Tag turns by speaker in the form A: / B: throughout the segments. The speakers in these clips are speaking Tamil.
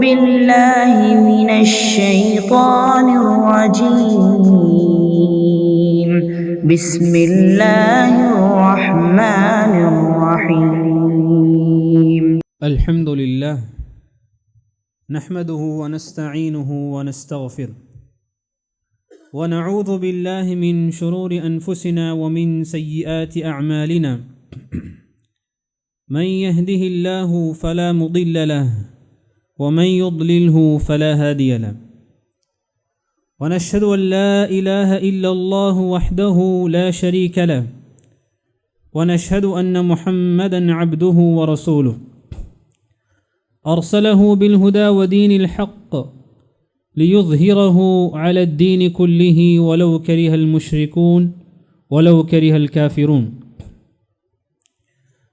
A: بالله من الشيطان الرجيم. بسم الله الرحمن الرحيم.
B: الحمد لله نحمده ونستعينه ونستغفره ونعوذ بالله من شرور أنفسنا ومن سيئات أعمالنا. من يهده الله فلا مضل له ومن يضلله فلا هادي له. ونشهد أن لا إله إلا الله وحده لا شريك له. ونشهد أن محمدا عبده ورسوله. أرسله بالهدى ودين الحق ليظهره على الدين كله ولو كره المشركون ولو كره الكافرون.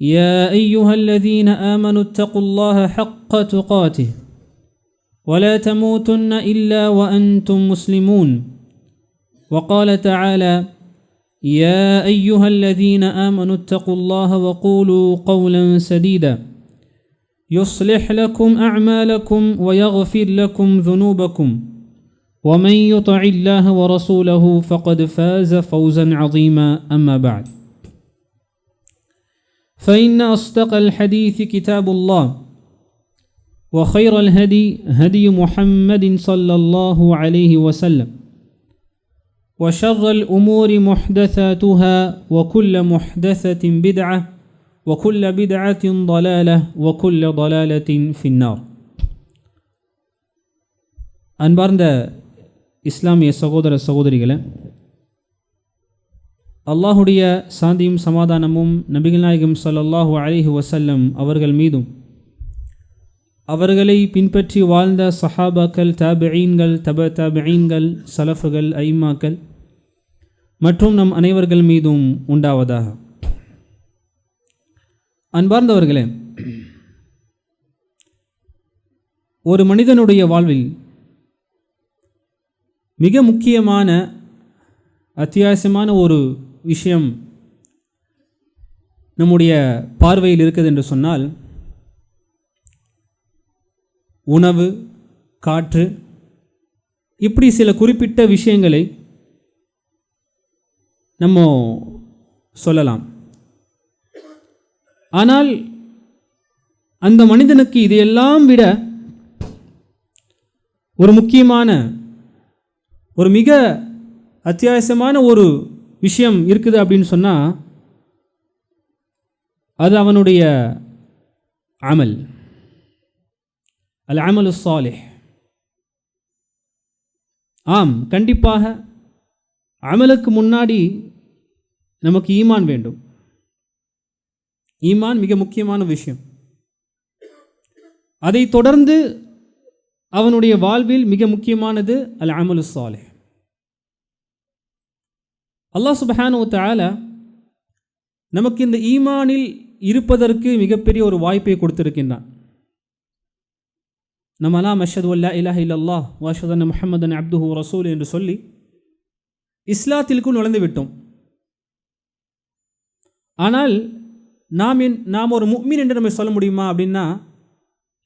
B: يا أيها الذين آمنوا اتقوا الله حق تقاته ولا تموتن إلا وأنتم مسلمون. وقال تعالى يا أيها الذين آمنوا اتقوا الله وقولوا قولا سديدا. يصلح لكم أعمالكم ويغفر لكم ذنوبكم. ومن يطع الله ورسوله فقد فاز فوزا عظيما. أما بعد. فإن أصدق الحديث كتاب الله وخير الهدي هدي محمد صلى الله عليه وسلم وشر الأمور محدثاتها وكل محدثة بدعة وكل بدعة ضلالة وكل ضلالة في النار. أنبرنا إسلامي سغودر سقودري அல்லாஹுடைய சாந்தியும் சமாதானமும் நபிகள் நாயகம் ஸல்லல்லாஹு அலிஹி வசல்லம் அவர்கள் மீதும். அவர்களை பின்பற்றி வாழ்ந்த சஹாபாக்கள் தாபியீன்கள் தப தாபியீன்கள் சலஃபுகள் ஐமாக்கள் மற்றும் நம் அனைவர்கள் மீதும் உண்டாவதாக. அன்பார்ந்தவர்களே ஒரு மனிதனுடைய வாழ்வில் மிக முக்கியமான அத்தியாவசியமான ஒரு விஷயம் நம்முடைய பார்வையில் இருக்குது என்று சொன்னால் உணவு காற்று இப்படி சில குறிப்பிட்ட விஷயங்களை நம்ம சொல்லலாம். ஆனால் அந்த மனிதனுக்கு இதையெல்லாம் விட ஒரு முக்கியமான ஒரு மிக அத்தியாவசியமான ஒரு விஷயம் இருக்குது அப்படின்னு சொன்னால் அது அவனுடைய அமல். அல் அமல் சாலே ஆம் கண்டிப்பாக அமலுக்கு முன்னாடி நமக்கு ஈமான் வேண்டும். ஈமான் மிக முக்கியமான விஷயம். அதை தொடர்ந்து அவனுடைய வாழ்வில் மிக முக்கியமானது அல் அமலு சாலே அல்லாஹ் சுபஹானு தால நமக்கு இந்த ஈமானில் இருப்பதற்கு மிகப்பெரிய ஒரு வாய்ப்பை கொடுத்திருக்கின்றான். நம்மலா மஷது அல்லா இலாஹ் இல்லல்லா வாஷதன் முஹம்மதன் அப்துஹு ரசூல் என்று சொல்லி இஸ்லாத்திற்குள் நுழைந்து விட்டோம். ஆனால் நாம் என் நாம் ஒரு முக்மீன் என்று நம்ம சொல்ல முடியுமா அப்படின்னா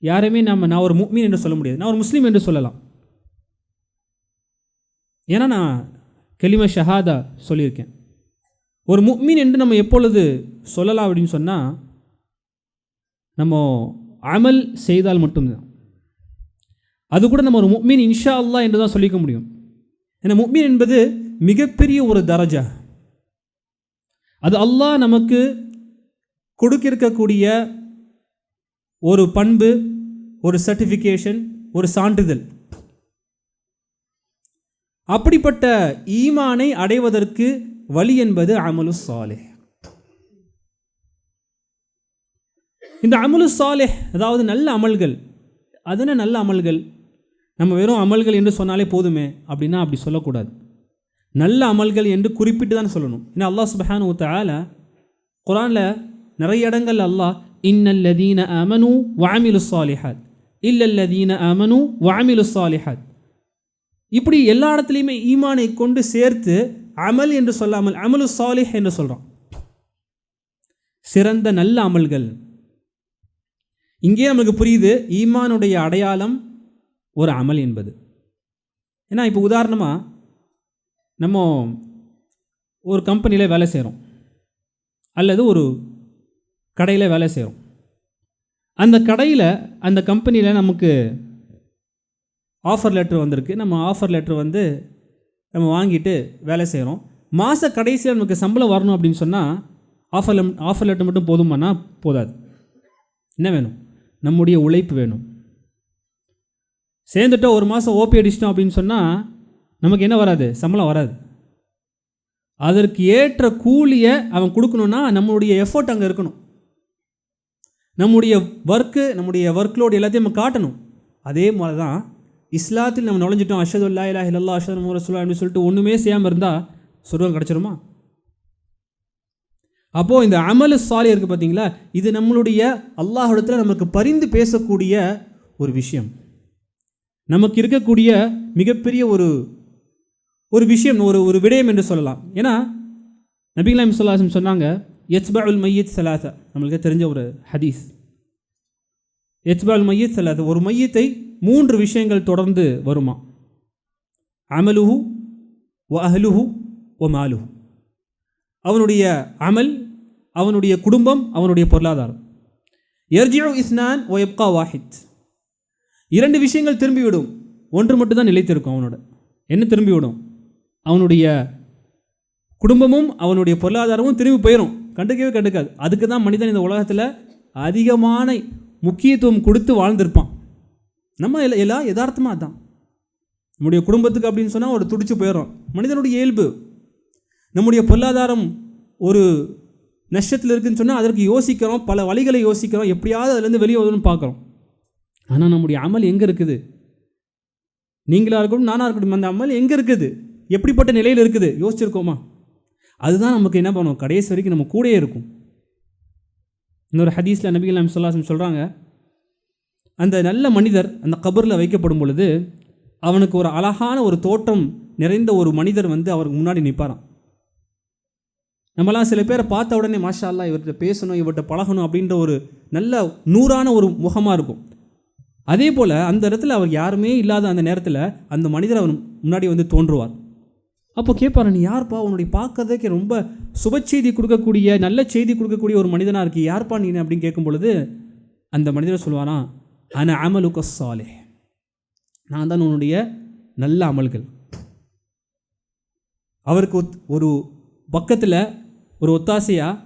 B: யாருமே நாம் நான் ஒரு முக்மீன் என்று சொல்ல முடியாது. நான் ஒரு முஸ்லீம் என்று சொல்லலாம். ஏன்னா நான் கெலிம ஷஹாதா சொல்லியிருக்கேன். ஒரு முக்மீன் என்று நம்ம எப்பொழுது சொல்லலாம் அப்படின்னு சொன்னால் நம்ம அமல் செய்தால் மட்டும்தான். அது கூட நம்ம ஒரு முக்மீன் இன்ஷா அல்லா என்று தான் சொல்லிக்க முடியும். ஏன்னா முக்மீன் என்பது மிகப்பெரிய ஒரு தரஜா. அது அல்லாஹ் நமக்கு கொடுக்கிருக்கக்கூடிய ஒரு பண்பு ஒரு சர்டிஃபிகேஷன் ஒரு சான்றிதழ். அப்படிப்பட்ட ஈமானை அடைவதற்கு வழி என்பது அமலு சாலே இந்த அமலு சாலே அதாவது நல்ல அமல்கள் அதுன நல்ல அமல்கள்? நம்ம வெறும் அமல்கள் என்று சொன்னாலே போதுமே அப்படின்னா அப்படி சொல்லக்கூடாது. நல்ல அமல்கள் என்று குறிப்பிட்டு தான் சொல்லணும். ஏன்னா அல்லாஹ் சுபஹானு தஆலா குரானில் நிறைய இடங்கள் அல்லாஹ் இன்னல்லதீன அமனு வாமிலு சாலிஹாத் இல்லல்லதீன அமனு வாமிலு சாலிஹாத். இப்படி எல்லா இடத்துலையுமே ஈமானை கொண்டு சேர்த்து அமல் என்று சொல்லாமல் அமலு சாலிஹ் என்று சொல்கிறோம் சிறந்த நல்ல அமல்கள். இங்கே நமக்கு புரியுது ஈமானுடைய அடையாளம் ஒரு அமல் என்பது. ஏன்னா இப்போ உதாரணமாக நம்ம ஒரு கம்பெனியில் வேலை செய்கிறோம் அல்லது ஒரு கடையில் வேலை செய்கிறோம் அந்த கடையில் அந்த கம்பெனியில் நமக்கு ஆஃபர் லெட்ரு வந்திருக்கு. நம்ம ஆஃபர் லெட்ரு வந்து நம்ம வாங்கிட்டு வேலை செய்கிறோம் மாத கடைசியில் நமக்கு சம்பளம் வரணும் அப்படின்னு சொன்னால் ஆஃபர் ஆஃபர் லெட்டர் மட்டும் போதுமானா போதாது. என்ன வேணும்? நம்முடைய உழைப்பு வேணும். சேர்ந்துட்டோம் ஒரு மாதம் ஓபி அடிச்சிட்டோம் அப்படின்னு சொன்னால் நமக்கு என்ன வராது? சம்பளம் வராது. அதற்கு ஏற்ற கூலியை அவன் கொடுக்கணுன்னா நம்மளுடைய எஃபோர்ட் அங்கே இருக்கணும். நம்முடைய ஒர்க்கு நம்முடைய ஒர்க்லோடு எல்லாத்தையும் நம்ம காட்டணும். அதே மாதிரி தான் இஸ்லாத்தில் நம்ம நுழைஞ்சிட்டோம் அஷது அல்லா இலா இல்லா அஷது ரசூல்லா அப்படின்னு சொல்லிட்டு ஒன்றுமே செய்யாமல் இருந்தால் சொர்க்கம் கிடச்சிருமா? அப்போது இந்த அமலு சாலி இருக்குது பார்த்தீங்களா இது நம்மளுடைய அல்லாஹிடத்தில் நமக்கு பரிந்து பேசக்கூடிய ஒரு விஷயம். நமக்கு இருக்கக்கூடிய மிகப்பெரிய ஒரு ஒரு விஷயம் ஒரு ஒரு விடயம் என்று சொல்லலாம். ஏன்னா நபிகலாம் சொல்லாசம் சொன்னாங்க எச்பாவுல் மையத் சலாசா நம்மளுக்கு தெரிஞ்ச ஒரு ஹதீஸ். எச்பால் மையத் சலாசா ஒரு மையத்தை மூன்று விஷயங்கள் தொடர்ந்து வருமா? அமலுஹு ஒ அஹ்லுஹு ஒ மாலுஹு. அவனுடைய அமல் அவனுடைய குடும்பம் அவனுடைய பொருளாதாரம். எர்ஜியோ இஸ்னான் ஒ எப்கா வாஹித். இரண்டு விஷயங்கள் திரும்பிவிடும். ஒன்று மட்டும்தான் நிலைத்திருக்கும் அவனோட. என்ன திரும்பிவிடும்? அவனுடைய குடும்பமும் அவனுடைய பொருளாதாரமும் திரும்பி போயிடும் கண்டுக்கவே கண்டுக்காது. அதுக்கு தான் மனிதன் இந்த உலகத்தில் அதிகமான முக்கியத்துவம் கொடுத்து வாழ்ந்திருப்பான். நம்ம எல்லாம் யதார்த்தமாக தான் நம்முடைய குடும்பத்துக்கு அப்படின்னு சொன்னால் ஒரு துடிச்சு போயிடும் மனிதனுடைய இயல்பு. நம்முடைய பொருளாதாரம் ஒரு நஷ்டத்தில் இருக்குதுன்னு சொன்னால் அதற்கு யோசிக்கிறோம் பல வழிகளை யோசிக்கிறோம் எப்படியாவது அதுலேருந்து வெளியே வரும்னு பார்க்குறோம். ஆனால் நம்முடைய அமல் எங்கே இருக்குது? நீங்களாக இருக்கட்டும் நானாக இருக்கட்டும் அந்த அமல் எங்கே இருக்குது? எப்படிப்பட்ட நிலையில் இருக்குது? யோசிச்சிருக்கோமா? அதுதான் நமக்கு என்ன பண்ணும்? கடைசி வரைக்கும் நம்ம கூடயே இருக்கும். இன்னொரு ஹதீஸில் நபிகள் நாம் சொல்லாசம் சொல்கிறாங்க அந்த நல்ல மனிதர் அந்த கபரில் வைக்கப்படும் பொழுது அவனுக்கு ஒரு அழகான ஒரு தோற்றம் நிறைந்த ஒரு மனிதர் வந்து அவருக்கு முன்னாடி நிற்பாராம். நம்மலாம் சில பேரை பார்த்த உடனே மாஷா அல்லா இவர்கிட்ட பேசணும் இவர்கிட்ட பழகணும் அப்படின்ற ஒரு நல்ல நூறான ஒரு முகமாக இருக்கும். அதே போல் அந்த இடத்துல அவர் யாருமே இல்லாத அந்த நேரத்தில் அந்த மனிதர் அவர் முன்னாடி வந்து தோன்றுவார். அப்போ கேட்பார் நீ யார்ப்பா? உன்னுடைய பார்க்கறதுக்கு ரொம்ப சுப செய்தி கொடுக்கக்கூடிய நல்ல செய்தி கொடுக்கக்கூடிய ஒரு மனிதனாக இருக்கு யார்ப்பா நீ அப்படின்னு கேட்கும் பொழுது அந்த மனிதர் சொல்லுவானா அன அமலுக்க சாலே நான் தான் உன்னுடைய நல்ல அமல்கள். அவருக்கு ஒத்- ஒரு பக்கத்தில் ஒரு ஒத்தாசையாக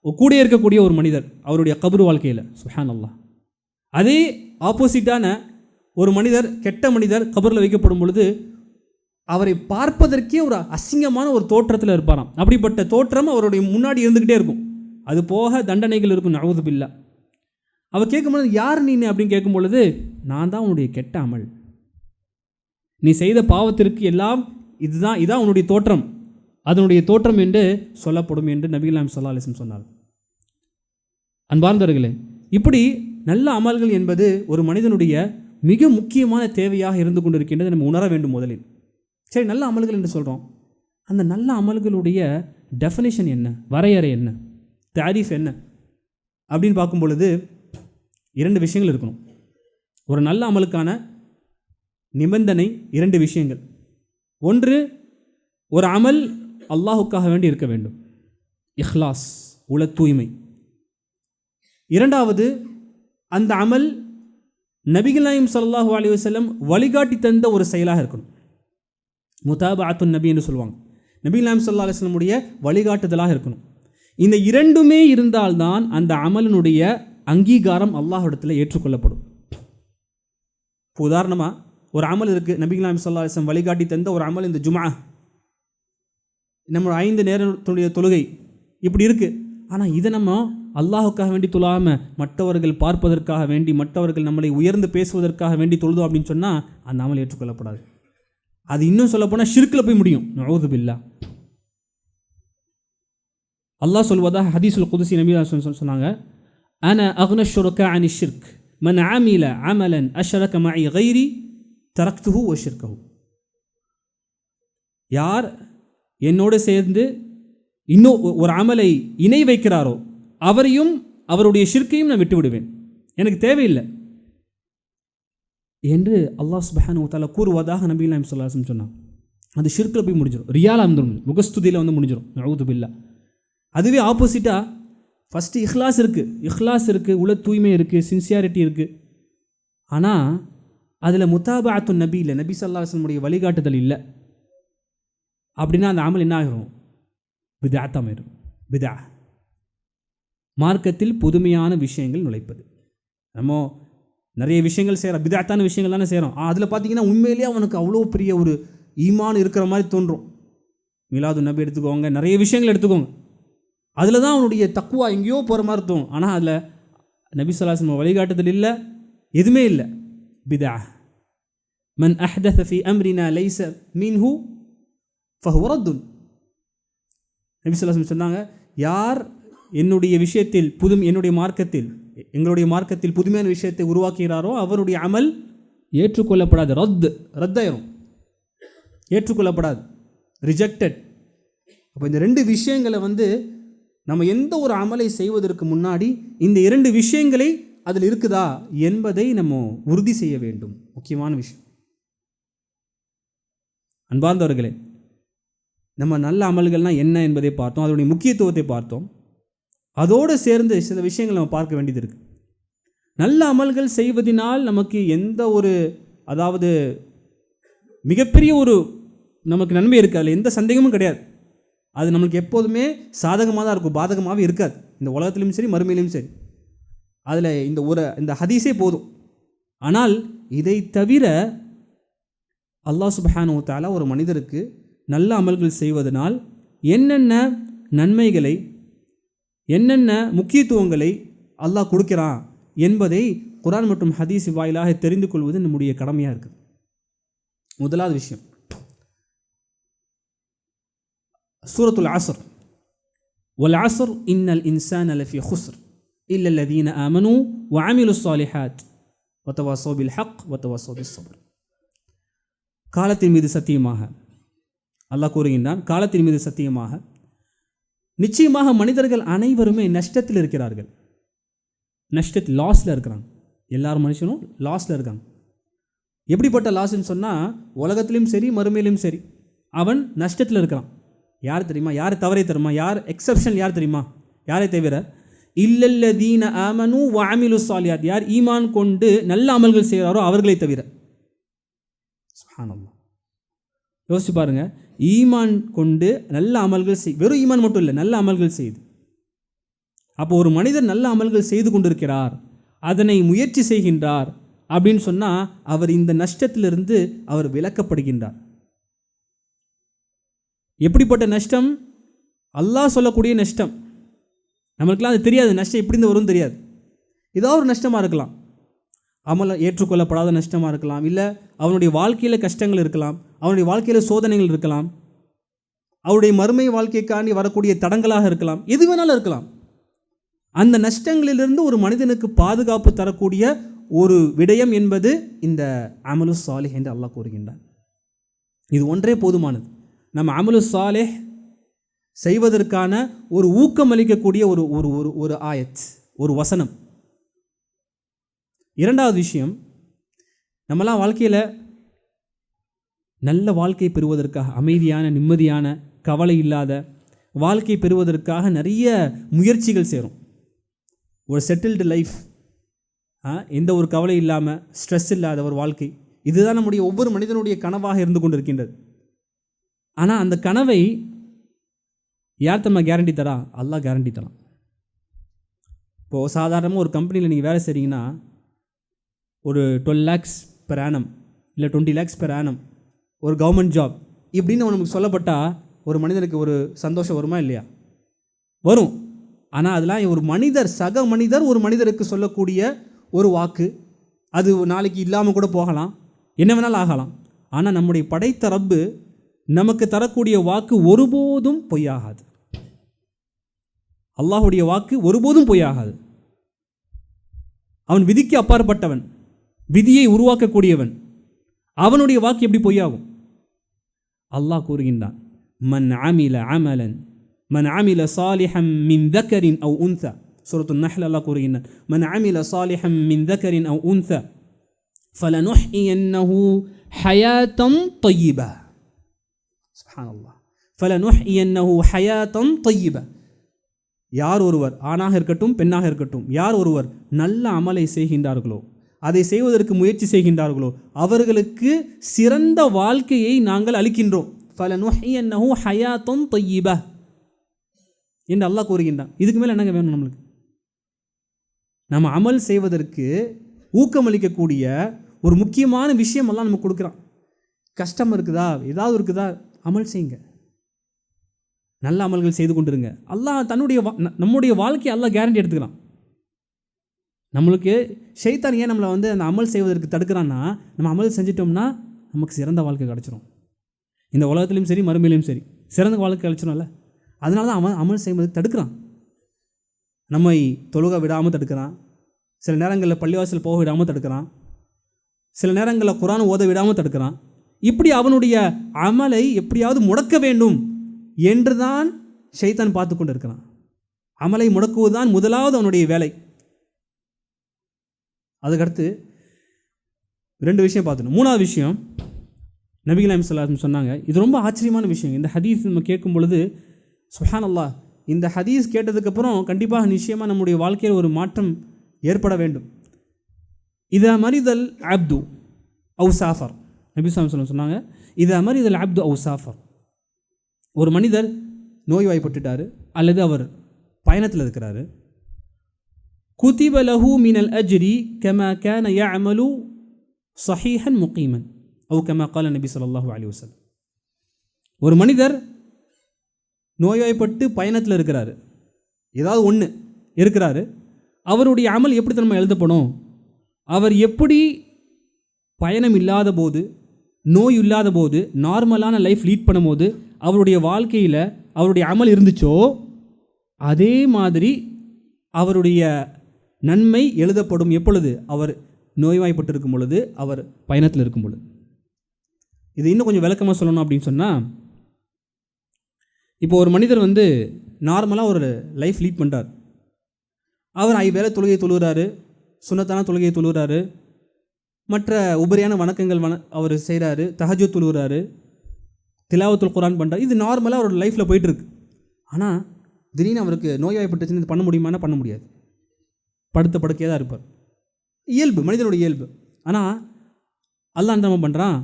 B: கூட இருக்கக்கூடிய ஒரு மனிதர் அவருடைய கபரு வாழ்க்கையில் சுஹான் அல்லா அதே ஆப்போசிட்டான ஒரு மனிதர் கெட்ட மனிதர் கபரில் வைக்கப்படும் பொழுது அவரை பார்ப்பதற்கே ஒரு அசிங்கமான ஒரு தோற்றத்தில் இருப்பாராம். அப்படிப்பட்ட தோற்றம் அவருடைய முன்னாடி இருந்துக்கிட்டே இருக்கும். அது போக தண்டனைகள் இருக்கும் நழுவது அவள் கேட்கும்பொழுது யார் நீ அப்படின்னு கேட்கும் பொழுது நான் தான் உன்னுடைய கெட்ட அமல். நீ செய்த பாவத்திற்கு எல்லாம் இதுதான் இதான் உன்னுடைய தோற்றம். அதனுடைய தோற்றம் என்று சொல்லப்படும் என்று நபிகலாம் சொல்லா அலிஸ்லம் சொன்னார். அன்பார்ந்தவர்களே இப்படி நல்ல அமல்கள் என்பது ஒரு மனிதனுடைய மிக முக்கியமான தேவையாக இருந்து கொண்டிருக்கின்றது நம்ம உணர வேண்டும் முதலில். சரி நல்ல அமல்கள் என்று சொல்கிறோம் அந்த நல்ல அமல்களுடைய டெஃபினேஷன் என்ன? வரையறை என்ன? தாரீஃப் என்ன? அப்படின்னு பார்க்கும் பொழுது இரண்டு விஷயங்கள் இருக்கணும். ஒரு நல்ல அமலுக்கான நிபந்தனை இரண்டு விஷயங்கள். ஒன்று ஒரு அமல் அல்லாஹுக்காக வேண்டி இருக்க வேண்டும். இஹ்லாஸ் உல தூய்மை இரண்டாவது அந்த அமல் நபிகலாயம் சல்லாஹூ அலி அலைஹி வழிகாட்டி தந்த ஒரு செயலாக இருக்கணும். முதாபாத்துன் நபி என்று சொல்லுவாங்க. நபிகள் நாயம் ஸல்லல்லாஹு வழிகாட்டுதலாக இருக்கணும். இந்த இரண்டுமே இருந்தால்தான் அந்த அமலினுடைய அங்கீகாரம் அல்லாஹிடத்தில் ஏற்றுக்கொள்ளப்படும். இப்போ உதாரணமாக ஒரு அமல் இருக்குது நபிகலாம் சொல்லாசம் வழிகாட்டி தந்த ஒரு அமல் இந்த ஜுமா நம்ம ஐந்து நேரத்துடைய தொழுகை இப்படி இருக்குது ஆனால் இதை நம்ம அல்லாஹுக்காக வேண்டி தொழாமல் மற்றவர்கள் பார்ப்பதற்காக வேண்டி மற்றவர்கள் நம்மளை உயர்ந்து பேசுவதற்காக வேண்டி தொழுதோம் அப்படின்னு சொன்னால் அந்த அமல் ஏற்றுக்கொள்ளப்படாது. அது இன்னும் சொல்லப்போனால் ஷிர்கில் போய் முடியும். நவுது பில்லா அல்லாஹ் சொல்வதாக ஹதீஸுல் குதுசி நபி சொன்னாங்க அன அக்ன ஷுரக்கா அனி ஷிர்க் மன் ஆமில அமலன் அஷரக மஇ கைரி தரக்துஹு ஒ ஷிர்கஹு யார் என்னோடு சேர்ந்து இன்னும் ஒரு அமலை இணை வைக்கிறாரோ அவரையும் அவருடைய ஷிர்க்கையும் நான் விட்டு விடுவேன் எனக்கு தேவையில்லை. என்று அல்லாஹ் சுபஹானு தாலா கூறுவதாக நபி இல்லாம சொல்லாசம் சொன்னான் அது ஷிர்கில் போய் முடிஞ்சிடும் ரியாலாக வந்து முடிஞ்சிடும் முகஸ்துதியில் வந்து முடிஞ்சிடும் நவுது பில்லா அதுவே ஆப்போசிட்டாக ஃபஸ்ட்டு இஹ்லாஸ் இருக்குது இஹ்லாஸ் இருக்குது உல தூய்மை இருக்குது சின்சியாரிட்டி இருக்குது ஆனால் அதில் முத்தாபாத்து நபி இல்லை. நபி சல்லாஹனுடைய வழிகாட்டுதல் இல்லை. அப்படின்னா அந்த அமல் என்ன ஆகிரும் பிதாத்தமாயிரும் பிதா. மார்க்கத்தில் புதுமையான விஷயங்கள் நுழைப்பது. நம்ம நிறைய விஷயங்கள் செய்கிறோம் பிதாத்தான விஷயங்கள் தானே செய்கிறோம் அதில் பார்த்தீங்கன்னா உண்மையிலேயே அவனுக்கு அவ்வளோ பெரிய ஒரு ஈமான் இருக்கிற மாதிரி தோன்றும். மிலாது நபி எடுத்துக்கோங்க. நிறைய விஷயங்கள் எடுத்துக்கோங்க. அதில் தான் அவனுடைய தக்குவா எங்கேயோ போகிற மாதிரி இருக்கும் ஆனால் அதில் நபி சொல்லாசம் வழிகாட்டுதல் இல்லை எதுவுமே இல்லை. பிதா. மன் அஹ்தஸ ஃபி அம்ரினா லைச மீன் ஹூ ரத்துன். நபி சொல்லாசம் சொன்னாங்க யார் என்னுடைய விஷயத்தில் புது என்னுடைய மார்க்கத்தில் எங்களுடைய மார்க்கத்தில் புதுமையான விஷயத்தை உருவாக்குகிறாரோ அவருடைய அமல் ஏற்றுக்கொள்ளப்படாது. ரத்து ரத்தாயிரும் ஏற்றுக்கொள்ளப்படாது. ரிஜெக்டட் அப்போ இந்த ரெண்டு விஷயங்களை வந்து நம்ம எந்த ஒரு அமலை செய்வதற்கு முன்னாடி இந்த இரண்டு விஷயங்களை அதில் இருக்குதா என்பதை நம்ம உறுதி செய்ய வேண்டும். முக்கியமான விஷயம். அன்பார்ந்தவர்களே நம்ம நல்ல அமல்கள்னால் என்ன என்பதை பார்த்தோம் அதனுடைய முக்கியத்துவத்தை பார்த்தோம். அதோடு சேர்ந்து சில விஷயங்கள் நம்ம பார்க்க வேண்டியது இருக்குது நல்ல அமல்கள் செய்வதனால் நமக்கு எந்த ஒரு அதாவது மிகப்பெரிய ஒரு நமக்கு நன்மை இருக்குது அதில் எந்த சந்தேகமும் கிடையாது. அது நம்மளுக்கு எப்போதுமே சாதகமாக தான் இருக்கும் பாதகமாகவே இருக்காது. இந்த உலகத்துலேயும் சரி மறுமையிலையும் சரி. அதில் இந்த ஒரு இந்த ஹதீஸே போதும். ஆனால் இதை தவிர அல்லாஹ் சுபஹானு தாலா ஒரு மனிதருக்கு நல்ல அமல்கள் செய்வதனால் என்னென்ன நன்மைகளை என்னென்ன முக்கியத்துவங்களை அல்லாஹ் கொடுக்கிறான் என்பதை குரான் மற்றும் ஹதீஸ் வாயிலாக தெரிந்து கொள்வது நம்முடைய கடமையாக இருக்குது. முதலாவது விஷயம். சூரத்துல் அசர் ஒல் அசர் இன்னல் இன்சான் அலஃபி ஹுஸ்ர். இல்லல்லதீன அமனு வாமிலு சாலிஹாத் ஒத்தவா சோபில் ஹக் ஒத்தவா சோபில் சோபர் காலத்தின் மீது சத்தியமாக அல்லாஹ் கூறுகின்றான் காலத்தின் மீது சத்தியமாக நிச்சயமாக மனிதர்கள் அனைவருமே நஷ்டத்தில் இருக்கிறார்கள். நஷ்டத்தில் லாஸில் இருக்கிறாங்க. எல்லார் மனுஷனும் லாஸில் இருக்காங்க. எப்படிப்பட்ட லாஸ்ன்னு சொன்னால் உலகத்திலையும் சரி மறுமையிலும் சரி அவன் நஷ்டத்தில் இருக்கிறான். யார் தெரியுமா? யார் தவறை தெரியுமா யார் எக்ஸப்ஷன் யார் தெரியுமா? யாரை தவிர இல்லல்லதீன ஆமனு வாமிலு சாலியாத் யார் ஈமான் கொண்டு நல்ல அமல்கள் செய்கிறாரோ அவர்களை தவிர. சுப்ஹானல்லாஹ் யோசிச்சு பாருங்க. ஈமான் கொண்டு நல்ல அமல்கள் செய் வெறும் ஈமான் மட்டும் இல்லை நல்ல அமல்கள் செய்து. அப்போ ஒரு மனிதர் நல்ல அமல்கள் செய்து கொண்டிருக்கிறார் அதனை முயற்சி செய்கின்றார் அப்படின்னு சொன்னால் அவர் இந்த நஷ்டத்திலிருந்து அவர் விலக்கப்படுகின்றார். எப்படிப்பட்ட நஷ்டம்? அல்லாஹ் சொல்லக்கூடிய நஷ்டம். நம்மளுக்கெல்லாம் அது தெரியாது. நஷ்டம் எப்படி இருந்து வரும்னு தெரியாது. ஏதாவது ஒரு நஷ்டமாக இருக்கலாம். அமல ஏற்றுக்கொள்ளப்படாத நஷ்டமாக இருக்கலாம். இல்லை அவனுடைய வாழ்க்கையில் கஷ்டங்கள் இருக்கலாம். அவனுடைய வாழ்க்கையில் சோதனைகள் இருக்கலாம். அவருடைய மறுமை வாழ்க்கைக்காண்டி வரக்கூடிய தடங்களாக இருக்கலாம். எது வேணாலும் இருக்கலாம். அந்த நஷ்டங்களிலிருந்து ஒரு மனிதனுக்கு பாதுகாப்பு தரக்கூடிய ஒரு விடயம் என்பது இந்த அமலு சாலிஹ் என்று அல்லாஹ் கூறுகின்றான். இது ஒன்றே போதுமானது. நம்ம அமலு சாலே செய்வதற்கான ஒரு ஊக்கம் அளிக்கக்கூடிய ஒரு ஒரு ஒரு ஒரு ஆயத் ஒரு வசனம். இரண்டாவது விஷயம் நம்மலாம் வாழ்க்கையில் நல்ல வாழ்க்கை பெறுவதற்காக அமைதியான நிம்மதியான கவலை இல்லாத வாழ்க்கை பெறுவதற்காக நிறைய முயற்சிகள் சேரும் ஒரு செட்டில்டு லைஃப் எந்த ஒரு கவலை இல்லாமல் ஸ்ட்ரெஸ் இல்லாத ஒரு வாழ்க்கை இதுதான் நம்முடைய ஒவ்வொரு மனிதனுடைய கனவாக இருந்து கொண்டிருக்கின்றது. ஆனால் அந்த கனவை யார் தம்ம கேரண்டி தரா? அல்லா கேரண்டி தரான். இப்போது சாதாரணமாக ஒரு கம்பெனியில் நீங்கள் வேலை செய்கிறீங்கன்னா ஒரு டுவெல் லேக்ஸ் பெர் ஆனம் இல்லை டுவெண்ட்டி லேக்ஸ் பெர் ஆனம் ஒரு கவர்மெண்ட் ஜாப் இப்படின்னு நமக்கு சொல்லப்பட்டால் ஒரு மனிதனுக்கு ஒரு சந்தோஷம் வருமா இல்லையா? வரும். ஆனால் அதெல்லாம் ஒரு மனிதர் சக மனிதர் ஒரு மனிதருக்கு சொல்லக்கூடிய ஒரு வாக்கு. அது நாளைக்கு இல்லாமல் கூட போகலாம். என்ன வேணாலும் ஆகலாம். ஆனால் நம்முடைய படைத்த ரப்பு நமக்கு தரக்கூடிய வாக்கு ஒருபோதும் பொய்யாகாது. அல்லாஹுடைய வாக்கு ஒருபோதும் பொய்யாகாது. அவன் விதிக்கு அப்பாற்பட்டவன் விதியை உருவாக்கக்கூடியவன் அவனுடைய வாக்கு எப்படி பொய்யாகும்? அல்லாஹ் கூறுகின்றான் மன் ஆமில அமலன் மன் ஆமில சாலிஹம் மின் தக்கரின் அவ் உன்ச. சூரத்து நஹ்ல் அல்லாஹ் கூறுகின்றான் மன் ஆமில சாலிஹம் மின் தக்கரின் அவ் உன்ச ஃபலனுஹ் இன்னஹு ஹயாத்தம் தொய்யிபா. சுஹானல்லா ஃபல நுஹ் என்னஹு ஹயாத்தம் தொய்யிப. யார் ஒருவர் ஆணாக இருக்கட்டும் பெண்ணாக இருக்கட்டும் யார் ஒருவர் நல்ல அமலை செய்கின்றார்களோ அதை செய்வதற்கு முயற்சி செய்கின்றார்களோ அவர்களுக்கு சிறந்த வாழ்க்கையை நாங்கள் அளிக்கின்றோம். ஃபல நுஹ் என்னஹு ஹயாத்தம் தொய்யிப. என்று அல்லாஹ் கூறுகின்றான். இதுக்கு மேலே என்னங்க வேணும் நம்மளுக்கு? நம்ம அமல் செய்வதற்கு ஊக்கமளிக்கக்கூடிய ஒரு முக்கியமான விஷயமெல்லாம் நம்ம நமக்கு கொடுக்குறான். கஷ்டம் இருக்குதா? ஏதாவது இருக்குதா? அமல் செய்யுங்க. நல்ல அமல்கள் செய்து கொண்டிருங்க. அல்லாஹ் தன்னுடைய வா- ந- நம்முடைய வாழ்க்கையை அல்லாஹ் கேரண்டி எடுத்துக்கிறான். நம்மளுக்கு ஷெய்தான் ஏன் நம்மளை வந்து அந்த அமல் செய்வதற்கு தடுக்கிறான்னா நம்ம அமல் செஞ்சிட்டோம்னா நமக்கு சிறந்த வாழ்க்கை கிடச்சிரும். இந்த உலகத்துலையும் சரி மறுமையிலையும் சரி சிறந்த வாழ்க்கை கிடச்சிரும்ல. அதனால தான் அவன் அமல் செய்வதற்கு தடுக்கிறான். நம்மை தொழுக விடாமல் தடுக்கிறான். சில நேரங்களில் பள்ளிவாசல் போக விடாமல் தடுக்கிறான். சில நேரங்களில் குரான் ஓத விடாமல் தடுக்கிறான். இப்படி அவனுடைய அமலை எப்படியாவது முடக்க வேண்டும் என்று தான் ஷைத்தான் பார்த்து கொண்டு இருக்கிறான் அமலை முடக்குவதுதான் முதலாவது அவனுடைய வேலை. அதுக்கடுத்து ரெண்டு விஷயம் பார்த்துக்கணும். மூணாவது விஷயம் நபிகலாம் சொல்லாஹம் சொன்னாங்க இது ரொம்ப ஆச்சரியமான விஷயம். இந்த ஹதீஸ் நம்ம கேட்கும் பொழுது சுஹான் அல்லாஹ் இந்த ஹதீஸ் கேட்டதுக்கப்புறம் கண்டிப்பாக நிச்சயமாக நம்முடைய வாழ்க்கையில் ஒரு மாற்றம் ஏற்பட வேண்டும். இதை மறிதல் அப்து அவு சாஃபர். நபி சாம் சொன்னாங்க இதை மாதிரி இதில் அப்து அவு சாஃபர். ஒரு மனிதர் நோய்வாய்ப்பட்டுட்டார் அல்லது அவர் பயணத்தில் இருக்கிறாரு. குதிப லஹு மினல் அஜ்ரி கம கேன யஅமலு சஹீஹன் முகீமன் அவு கம கால நபி சொல்லாஹூ அலி வஸல்லம். ஒரு மனிதர் நோய்வாய்ப்பட்டு பயணத்தில் இருக்கிறாரு ஏதாவது ஒன்று இருக்கிறாரு அவருடைய அமல் எப்படி நம்ம எழுதப்படும்? அவர் எப்படி பயணம் இல்லாத போது நோய் இல்லாத போது நார்மலான லைஃப் லீட் பண்ணும்போது அவருடைய வாழ்க்கையில் அவருடைய அமல் இருந்துச்சோ அதே மாதிரி அவருடைய நன்மை எழுதப்படும் எப்பொழுது? அவர் நோய்வாய்ப்பட்டு இருக்கும் பொழுது அவர் பயணத்தில் இருக்கும் பொழுது. இது இன்னும் கொஞ்சம் விளக்கமாக சொல்லணும் அப்படின்னு சொன்னால் இப்போ ஒரு மனிதர் வந்து நார்மலாக ஒரு லைஃப் லீட் பண்ணுறார் அவர் ஐ வேலை தொழுகையை தொழுகிறாரு சுனத்தான தொழுகையை தொழுகிறாரு மற்ற உபரியான வணக்கங்கள் வண அவர் செய்கிறாரு தஹஜு தொழுகிறாரு திலாவத்துல் குரான் பண்ணுறாரு இது நார்மலாக அவரோட லைஃப்பில் போயிட்டுருக்கு. ஆனால் திடீர்னு அவருக்கு நோய்வாய்ப்பட்டுச்சுன்னு இது பண்ண முடியுமானா பண்ண முடியாது. படுத்த படுக்கையாக தான் இருப்பார். இயல்பு மனிதனுடைய இயல்பு. ஆனால் அல்லாஹ் என்ன பண்ணுறான்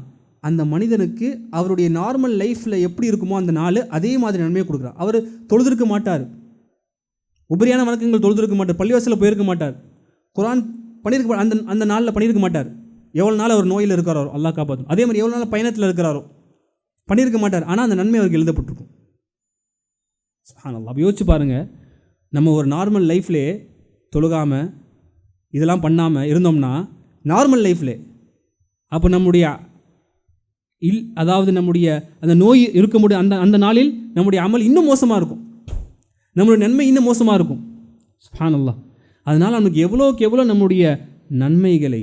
B: அந்த மனிதனுக்கு அவருடைய நார்மல் லைஃப்பில் எப்படி இருக்குமோ அந்த நாள் அதே மாதிரி நன்மையை கொடுக்குறான். அவர் தொழுதிருக்க மாட்டார். உபரியான வணக்கங்கள் தொழுதிருக்க மாட்டார். பள்ளிவாசலில் போயிருக்க மாட்டார். குரான் பண்ணியிருக்க அந்த அந்த நாளில் பண்ணியிருக்க மாட்டார். எவ்வளோ நாள் அவர் நோயில் இருக்கிறாரோ அல்லா காப்பாற்றும் அதே மாதிரி எவ்வளோ நாள் பயணத்தில் இருக்கிறாரோ பண்ணியிருக்க மாட்டார். ஆனால் அந்த நன்மை அவருக்கு எழுதப்பட்டிருக்கும். சுப்ஹானல்லாஹ் அப்ப யோசிச்சு பாருங்கள் நம்ம ஒரு நார்மல் லைஃப்லே தொழுகாமல் இதெல்லாம் பண்ணாமல் இருந்தோம்னா நார்மல் லைஃப்லே அப்போ நம்முடைய இல் அதாவது நம்முடைய அந்த நோய் இருக்க முடிய அந்த அந்த நாளில் நம்முடைய அமல் இன்னும் மோசமாக இருக்கும். நம்மளுடைய நன்மை இன்னும் மோசமாக இருக்கும். சுப்ஹானல்லாஹ் அதனால் நமக்கு எவ்வளோக்கு எவ்வளோ நம்முடைய நன்மைகளை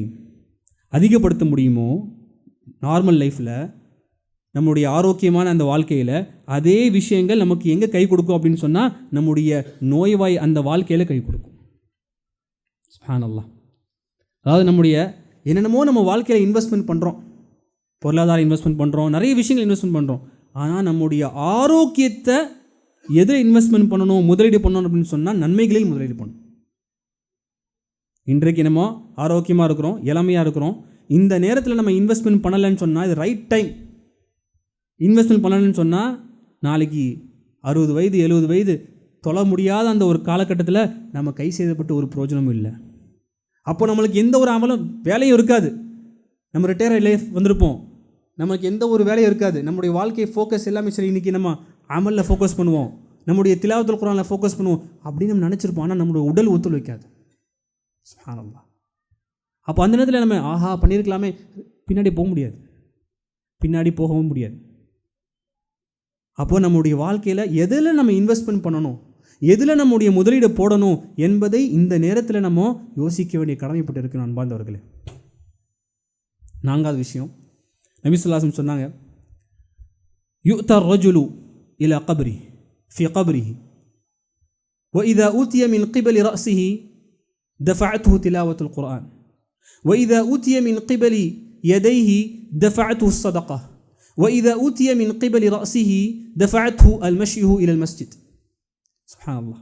B: அதிகப்படுத்த முடியுமோ? நார்மல் லைஃப்பில் நம்முடைய ஆரோக்கியமான அந்த வாழ்க்கையில் அதே விஷயங்கள் நமக்கு எங்கே கை கொடுக்கும் அப்படின்னு சொன்னால் நம்முடைய நோய்வாய் அந்த வாழ்க்கையில் கை கொடுக்கும். ஸ்பேனல்லா அதாவது நம்முடைய என்னென்னமோ நம்ம வாழ்க்கையில் இன்வெஸ்ட்மெண்ட் பண்ணுறோம் பொருளாதார இன்வெஸ்ட்மெண்ட் பண்ணுறோம் நிறைய விஷயங்கள் இன்வெஸ்ட்மெண்ட் பண்ணுறோம் ஆனால் நம்முடைய ஆரோக்கியத்தை எதை இன்வெஸ்ட்மெண்ட் பண்ணணும் முதலீடு பண்ணணும் அப்படின்னு சொன்னால் நன்மைகளில் முதலீடு பண்ணணும். இன்றைக்கு நம்ம ஆரோக்கியமாக இருக்கிறோம் இளமையாக இருக்கிறோம். இந்த நேரத்தில் நம்ம இன்வெஸ்ட்மெண்ட் பண்ணலைன்னு சொன்னால் இது ரைட் டைம் இன்வெஸ்ட்மெண்ட் பண்ணலைன்னு சொன்னால் நாளைக்கு அறுபது வயது எழுபது வயது தொழ முடியாத அந்த ஒரு காலகட்டத்தில் நம்ம கை செய்தப்பட்ட ஒரு பிரயோஜனமும் இல்லை. அப்போ நம்மளுக்கு எந்த ஒரு அமலும் வேலையும் இருக்காது. நம்ம ரிட்டையர் லைஃப் வந்திருப்போம். நமக்கு எந்த ஒரு வேலையும் இருக்காது. நம்முடைய வாழ்க்கை ஃபோக்கஸ் எல்லாமே சரி இன்றைக்கி நம்ம அமலில் ஃபோக்கஸ் பண்ணுவோம். நம்முடைய திலாவத்தில் குரானில் ஃபோக்கஸ் பண்ணுவோம் அப்படின்னு நம்ம நினச்சிருப்போம். ஆனால் நம்மளுடைய உடல் ஒத்துழைக்காது. சுபானல்லா அப்போ அந்த நேரத்தில் நம்ம ஆஹா பண்ணியிருக்கலாமே பின்னாடி போக முடியாது. பின்னாடி போகவும் முடியாது. அப்போது நம்முடைய வாழ்க்கையில் எதில் நம்ம இன்வெஸ்ட்மெண்ட் பண்ணணும்? எதில் நம்முடைய முதலீடு போடணும்? என்பதை இந்த நேரத்தில் நம்ம யோசிக்க வேண்டிய கடமைப்பட்டு இருக்கு அன்பார்ந்தவர்களே. நான்காவது விஷயம். நபிசுல்லாசம் சொன்னாங்க யூ யுத்தர் ரஜுலு இல்லை கபரி ஃபி கபரி ஓ இதை ஊத்திய மின் கிபலி ரசிஹி دفعته تلاوة القرآن وإذا أوتي من قبل يديه دفعته الصدقة وإذا أوتي من قبل رأسه دفعته المشيه إلى المسجد سبحان الله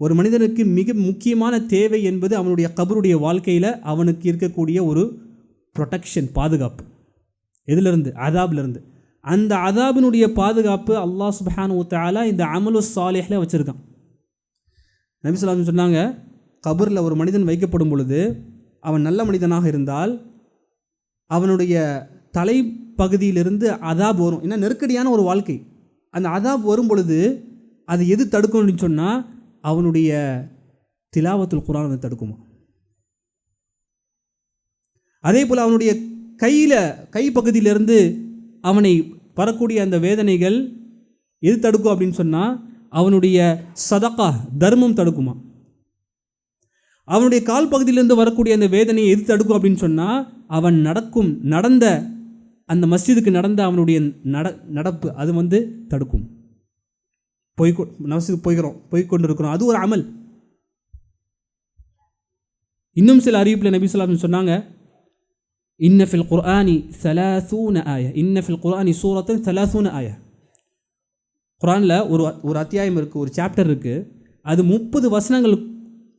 B: ஒரு மனிதனுக்கு மிக முக்கியமான தேவை என்பது அவனுடைய கபருடைய வாழ்க்கையில் அவனுக்கு இருக்கக்கூடிய ஒரு ப்ரொடெக்ஷன் பாதுகாப்பு எதிலிருந்து அதாபிலிருந்து அந்த அதாபினுடைய பாதுகாப்பு அல்லாஹ் சுபஹானு தாலா இந்த அமலு சாலிஹில் வச்சுருக்கான் நபிசுல்லாம் சொன்னாங்க கபரில் ஒரு மனிதன் வைக்கப்படும் பொழுது அவன் நல்ல மனிதனாக இருந்தால் அவனுடைய தலைப்பகுதியிலிருந்து அதாப் வரும். ஏன்னா நெருக்கடியான ஒரு வாழ்க்கை. அந்த அதாப் வரும் பொழுது அது எது தடுக்கும் அப்படின்னு சொன்னால் அவனுடைய திலாவத்துல் குரான் வந்து தடுக்குமா? அதே போல் அவனுடைய கையில் கைப்பகுதியிலிருந்து அவனை வரக்கூடிய அந்த வேதனைகள் எது தடுக்கும் அப்படின்னு சொன்னால் அவனுடைய சதக்கா தர்மம் தடுக்குமா? அவனுடைய கால் பகுதியிலேருந்து வரக்கூடிய அந்த வேதனையை எது தடுக்கும் அப்படின்னு சொன்னால் அவன் நடக்கும் நடந்த அந்த மஸ்ஜிதுக்கு நடந்த அவனுடைய நட நடப்பு அது வந்து தடுக்கும். போய் மஸ்ஜிதுக்கு போய்கிறோம் போய் இருக்கிறோம் அது ஒரு அமல். இன்னும் சில அறிவிப்பில் நபி சொல்லாம் சொன்னாங்க இன்ன ஃபில் குர்ஆனி சலாசூன ஆய இன்ன ஃபில் குர்ஆனி சூரத்தின் சலாசூன ஆய. குரானில் ஒரு ஒரு அத்தியாயம் இருக்குது ஒரு சாப்டர் இருக்குது அது முப்பது வசனங்கள்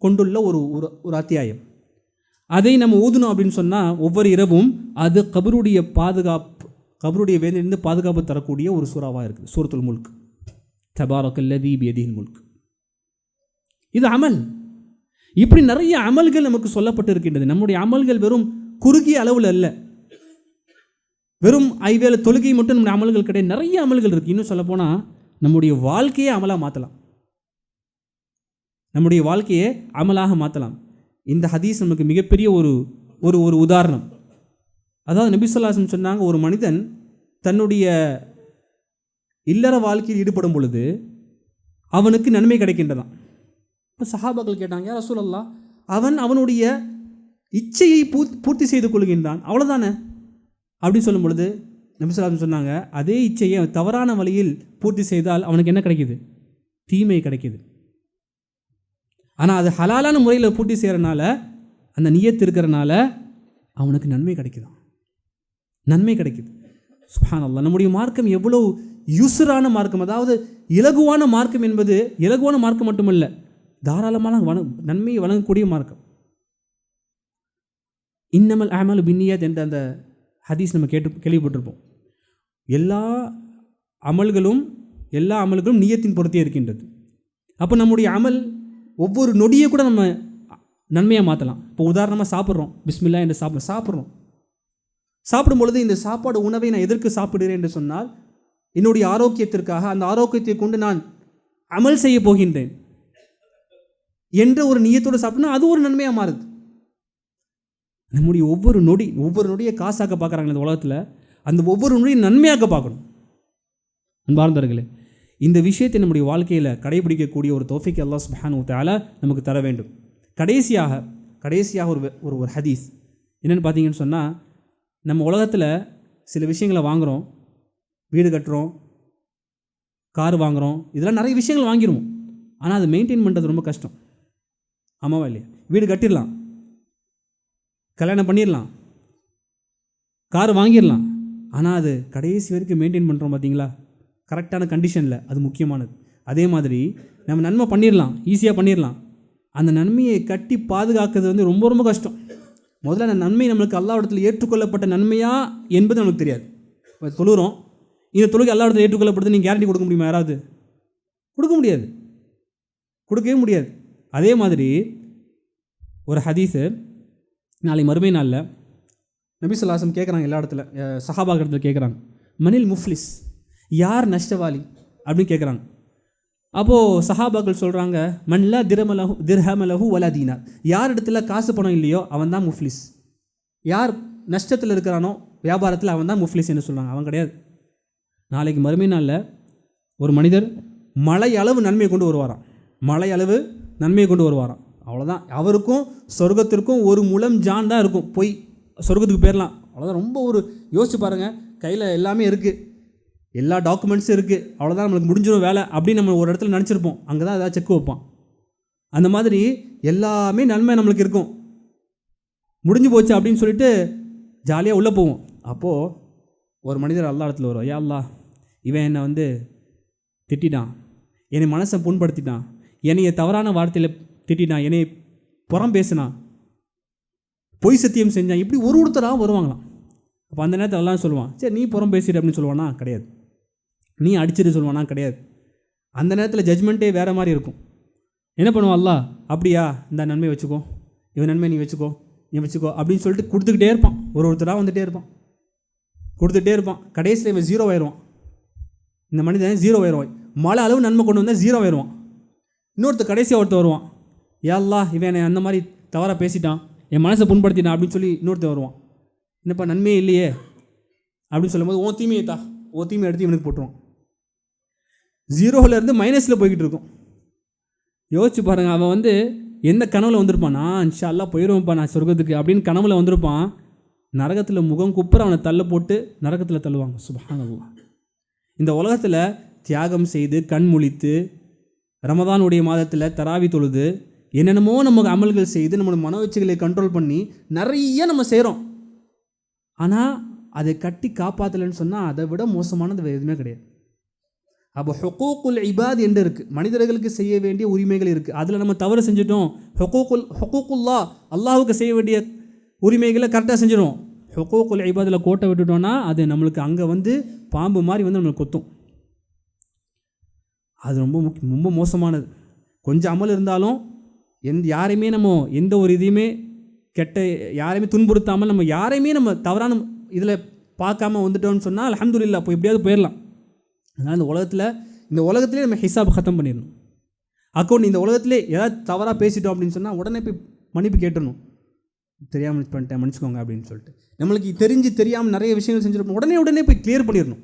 B: கொண்டுள்ள ஒரு ஒரு ஒரு அத்தியாயம். அதை நம்ம ஊதணும் அப்படின்னு சொன்னால் ஒவ்வொரு இரவும் அது கபருடைய பாதுகாப்பு கபருடைய வேதிலிருந்து பாதுகாப்பு தரக்கூடிய ஒரு சூறாவாக இருக்குது. சூரத்துல் முல்க். தபாரக்கல்லதி பியதில் முல்க். இது அமல். இப்படி நிறைய அமல்கள் நமக்கு சொல்லப்பட்டு இருக்கின்றது நம்முடைய அமல்கள் வெறும் குறுகிய அளவில் அல்ல. வெறும் ஐவேல தொழுகை மட்டும் நம்முடைய அமல்கள் கிடையாது. நிறைய அமல்கள் இருக்குது இன்னும் சொல்லப்போனால் நம்முடைய வாழ்க்கையே அமலாக மாற்றலாம் நம்முடைய வாழ்க்கையை அமலாக மாற்றலாம் இந்த ஹதீஸ் நமக்கு மிகப்பெரிய ஒரு ஒரு ஒரு உதாரணம். அதாவது நபிசுல்லாசம் சொன்னாங்க ஒரு மனிதன் தன்னுடைய இல்லற வாழ்க்கையில் ஈடுபடும் பொழுது அவனுக்கு நன்மை கிடைக்கின்றதான் இப்போ சஹாபாக்கள் கேட்டாங்க யார் ரசூலல்லா அவன் அவனுடைய இச்சையை பூ பூர்த்தி செய்து கொள்கின்றான். அவ்வளோதானே அப்படின்னு சொல்லும் பொழுது நபிசுல்லாசம் சொன்னாங்க அதே இச்சையை தவறான வழியில் பூர்த்தி செய்தால் அவனுக்கு என்ன கிடைக்கிது? தீமை கிடைக்கிது. ஆனால் அது ஹலாலான முறையில் பூர்த்தி செய்கிறனால அந்த நியத்து இருக்கிறனால அவனுக்கு நன்மை கிடைக்குதான் நன்மை கிடைக்குது. சுஹான் அல்லா நம்முடைய மார்க்கம் எவ்வளோ யுசுரான மார்க்கம். அதாவது இலகுவான மார்க்கம் என்பது இலகுவான மார்க்கம் மட்டுமல்ல தாராளமான வண நன்மையை வழங்கக்கூடிய மார்க்கம். இன்னமல் அமல் பின்னியாத் என்ற அந்த ஹதீஸ் நம்ம கேட்டு கேள்விப்பட்டிருப்போம். எல்லா அமல்களும் எல்லா அமல்களும் நியத்தின் பொறுத்தே இருக்கின்றது. அப்போ நம்முடைய அமல் ஒவ்வொரு நொடியை கூட நம்ம நன்மையாக மாற்றலாம் இப்போ உதாரணமாக சாப்பிட்றோம். பிஸ்மில்லா என்று சாப்பிட சாப்பிட்றோம். சாப்பிடும் பொழுது இந்த சாப்பாடு உணவை நான் எதற்கு சாப்பிடுகிறேன் என்று சொன்னால் என்னுடைய ஆரோக்கியத்திற்காக அந்த ஆரோக்கியத்தை கொண்டு நான் அமல் செய்ய போகின்றேன் என்ற ஒரு நீயத்தோடு சாப்பிட்னா அது ஒரு நன்மையாக மாறுது. நம்முடைய ஒவ்வொரு நொடி ஒவ்வொரு நொடியை காசாக்க பார்க்குறாங்க இந்த உலகத்தில் அந்த ஒவ்வொரு நொடியும் நன்மையாக பார்க்கணும். அன்பார்ந்தவர்களே இந்த விஷயத்தை நம்முடைய வாழ்க்கையில் கடைபிடிக்கக்கூடிய ஒரு தோஃபிக் அல்லாஹ் சுபஹானு தாலா நமக்கு தர வேண்டும். கடைசியாக கடைசியாக ஒரு ஒரு ஒரு ஹதீஸ். என்னென்னு பார்த்தீங்கன்னு சொன்னால் நம்ம உலகத்தில் சில விஷயங்களை வாங்குகிறோம் வீடு கட்டுறோம் கார் வாங்குகிறோம் இதெல்லாம் நிறைய விஷயங்கள் வாங்கிடுவோம் ஆனால் அதை மெயின்டைன் பண்ணுறது ரொம்ப கஷ்டம். ஆமாவா இல்லையா? வீடு கட்டிடலாம். கல்யாணம் பண்ணிடலாம். கார் வாங்கிடலாம். ஆனால் அது கடைசி வரைக்கும் மெயின்டைன் பண்ணுறோம் பார்த்தீங்களா? கரெக்டான கண்டிஷனில் அது முக்கியமானது. அதே மாதிரி நம்ம நன்மை பண்ணிடலாம் ஈஸியாக பண்ணிடலாம் அந்த நன்மையை கட்டி பாதுகாக்கிறது வந்து ரொம்ப ரொம்ப கஷ்டம். முதல்ல அந்த நன்மை நம்மளுக்கு எல்லா இடத்துல ஏற்றுக்கொள்ளப்பட்ட நன்மையா என்பது நமக்கு தெரியாது. இப்போ தொழுகிறோம் இந்த தொழுகை எல்லா இடத்துல ஏற்றுக்கொள்ளப்படுது நீங்கள் கேரண்டி கொடுக்க முடியுமா யாராவது? கொடுக்க முடியாது. கொடுக்கவே முடியாது. அதே மாதிரி ஒரு ஹதீஸு நாளை மறுமை நாளில் நபி சொல்லாசம் கேட்குறாங்க எல்லா இடத்துல சஹாபாக இடத்துல கேட்குறாங்க மனில் முஃப்லிஸ். யார் நஷ்டவாளி அப்படின்னு கேட்குறாங்க அப்போது சஹாபாக்கள் சொல்கிறாங்க மன்லா திரமலஹு திர்ஹமலஹு வலா தீனார் யார் இடத்துல காசு பணம் இல்லையோ அவன் தான் முஃப்லிஸ். யார் நஷ்டத்தில் இருக்கிறானோ வியாபாரத்தில் அவன் தான் முஃப்லிஸ் என்று சொல்கிறாங்க அவன் கிடையாது. நாளைக்கு மறுமை நாளில் ஒரு மனிதர் மழை அளவு நன்மையை கொண்டு வருவாராம். மழை அளவு நன்மையை கொண்டு வருவாராம். அவ்வளோதான் அவருக்கும் சொர்க்கத்திற்கும் ஒரு முலம் ஜான் தான் இருக்கும். போய் சொர்க்கத்துக்கு போயிடலாம் அவ்வளோதான் ரொம்ப ஒரு யோசிச்சு பாருங்கள் கையில் எல்லாமே இருக்குது எல்லா டாக்குமெண்ட்ஸும் இருக்குது அவ்வளோதான் நம்மளுக்கு முடிஞ்சிடும் வேலை அப்படின்னு நம்ம ஒரு இடத்துல நினச்சிருப்போம். அங்கே தான் ஏதாவது செக் வைப்பான் அந்த மாதிரி எல்லாமே நன்மை நம்மளுக்கு இருக்கும். முடிஞ்சு போச்சு அப்படின்னு சொல்லிட்டு ஜாலியாக உள்ளே போவோம். அப்போது ஒரு மனிதர் அல்லா இடத்துல வரும் ஐயா அல்லா இவன் என்னை வந்து திட்டிட்டான். என்னை மனசை புண்படுத்திட்டான். என்னைய தவறான வார்த்தையில் திட்டினான் என்னை புறம் பேசினான். பொய் சத்தியம் செஞ்சான். இப்படி ஒரு ஒருத்தராக வருவாங்களாம். அப்போ அந்த நேரத்தில் எல்லாம் சொல்லுவான் சரி நீ புறம் பேசிடு அப்படின்னு சொல்லுவானா? கிடையாது. நீ அடிச்சிட்டு சொல்லுவானா கிடையாது. அந்த நேரத்தில் ஜட்ஜ்மெண்ட்டே வேறு மாதிரி இருக்கும். என்ன பண்ணுவான்? அப்படியா? இந்த நன்மை வச்சுக்கோ. இவன் நன்மை நீ வச்சுக்கோ. நீ வச்சுக்கோ. அப்படின்னு சொல்லிட்டு கொடுத்துக்கிட்டே இருப்பான். ஒரு ஒருத்தராக வந்துகிட்டே இருப்பான். கொடுத்துட்டே இருப்பான். கடைசியில் இவன் ஜீரோ ஆயிடுவான். இந்த மனிதன் ஜீரோ ஆயிடுவான். மழை அளவு நன்மை கொண்டு வந்தால் ஜீரோ ஆயிடுவான். இன்னொருத்தர் கடைசியாக ஒருத்தர் வருவான். ஏல்லா இவன் என்னை அந்த மாதிரி தவறாக பேசிட்டான். என் மனசை புண்படுத்திட்டான். அப்படின்னு சொல்லி இன்னொருத்தர் வருவான். என்னப்பா நன்மையே இல்லையே. அப்படின்னு சொல்லும்போது ஓ தீமையை தா ஓ தீமை எடுத்து இவனுக்கு போட்டுருவான். ஜீரோவிலேருந்து மைனஸில் போய்கிட்டு இருக்கும். யோசிச்சு பாருங்கள் அவன் வந்து எந்த கனவில் வந்திருப்பான்? நான் இன்ஷா போயிடுவேன்ப்பா நான் சொர்க்கத்துக்கு அப்படின்னு கனவில் வந்திருப்பான். நரகத்தில் முகம் குப்புற அவனை தள்ள போட்டு நரகத்தில் தள்ளுவாங்க. சுபஹானல்லாஹ். இந்த உலகத்தில் தியாகம் செய்து கண் முழித்து ரமதானுடைய மாதத்தில் தராவி தொழுது என்னென்னமோ நம்ம அமல்கள் செய்து நம்மளோட மனோச்சைகளை கண்ட்ரோல் பண்ணி நிறைய நம்ம செய்கிறோம் ஆனால் அதை கட்டி காப்பாற்றலைன்னு சொன்னால் அதை விட மோசமானது வேறு எதுவுமே கிடையாது. அப்போ ஹொக்கோக்குல் இபாத் என்று இருக்குது மனிதர்களுக்கு செய்ய வேண்டிய உரிமைகள் இருக்குது அதில் நம்ம தவறு செஞ்சுட்டோம். ஹொக்கோக்குல் ஹொக்கோக்குல்லா அல்லாஹுக்கு செய்ய வேண்டிய உரிமைகளை கரெக்டாக செஞ்சிடும் ஹொக்கோக்குல் இபாதில் கோட்டை விட்டுட்டோம்னா அது நம்மளுக்கு அங்கே வந்து பாம்பு மாதிரி வந்து நம்மளுக்கு கொத்தும். அது ரொம்ப முக்கிய ரொம்ப மோசமானது. கொஞ்சம் அமல் இருந்தாலும் எந்த யாரையுமே நம்ம எந்த ஒரு இதையுமே கெட்ட யாரையுமே துன்புறுத்தாமல் நம்ம யாரையுமே நம்ம தவறான இதில் பார்க்காம வந்துட்டோம்னு சொன்னால் அலமதுல்லா அப்போ எப்படியாவது போயிடலாம். அதனால் இந்த உலகத்தில் இந்த உலகத்திலே நம்ம ஹிசாப் கத்தம் பண்ணிடணும். அக்கௌண்ட் இந்த உலகத்திலே ஏதாவது தவறாக பேசிட்டோம் அப்படின்னு சொன்னால் உடனே போய் மன்னிப்பு கேட்டணும் தெரியாமல் பண்ணிட்டேன் மன்னிச்சுக்கோங்க அப்படின்னு சொல்லிட்டு. நம்மளுக்கு தெரிஞ்சு தெரியாமல் நிறைய விஷயங்கள் செஞ்சுருப்போம். உடனே உடனே போய் கிளியர் பண்ணிடணும்.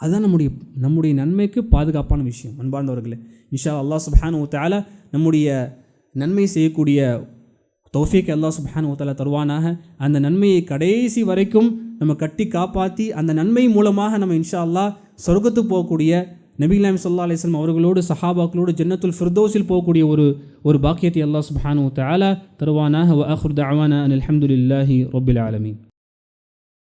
B: அதுதான் நம்முடைய நம்முடைய நன்மைக்கு பாதுகாப்பான விஷயம். அன்பார்ந்தவர்களே இன்ஷா அல்லாஹ் சுபஹான் ஓத்தால நம்முடைய நன்மை செய்யக்கூடிய தௌஃபிக் அல்லாஹ் சுபஹான் ஓத்தால தருவானாக. அந்த நன்மையை கடைசி வரைக்கும் நம்ம கட்டி காப்பாற்றி அந்த நன்மை மூலமாக நம்ம இன்ஷா அல்லாஹ் சொர்க்கத்துக்கு போகக்கூடிய நபிகலாம் சொல்லா அலிஸ்லாம் அவர்களோடு சஹாபாக்களோடு ஜன்னத்துல் ஃபிர்தோஸில் போகக்கூடிய ஒரு ஒரு பாக்கியத்தை அல்லாஹ் சுப்ஹானு தாலா தருவானாக. வ அஹ்ரு தஅவானா அனில்